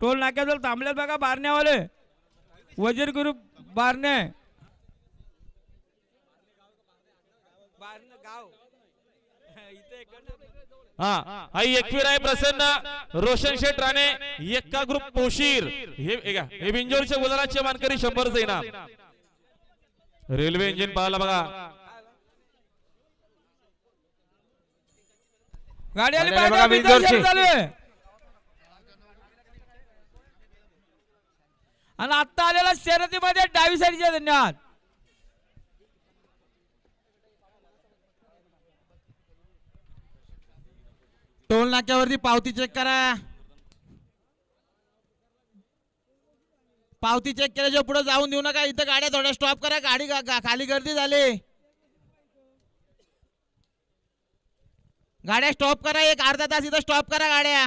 Toll नाक्याजवळ थांबलेत बघा बारण्यावाले. वजीर group Barne. हा हा एकवीर आहे प्रसन्न. रोशन शेठ राणे एक्का ग्रुप पोशीर. हे बिंजोरच्या गुलालाचे मानकरी शंभरचं इनाम रेल्वे इंजिन पाहायला बघा. गाडी आली बघा बिंदू आणि आता आलेला शर्यतीमध्ये डावी साईडचे धन्यवाद. टोल नाक्यावरती पावती चेक करा. पावती चेक केल्याच्या पुढे जाऊन देऊ नका. इथं गाड्या थोड्या स्टॉप करा. गाडी गा- गा- खाली गर्दी झाली. गाड्या स्टॉप करा. एक अर्धा तास इथं स्टॉप करा गाड्या.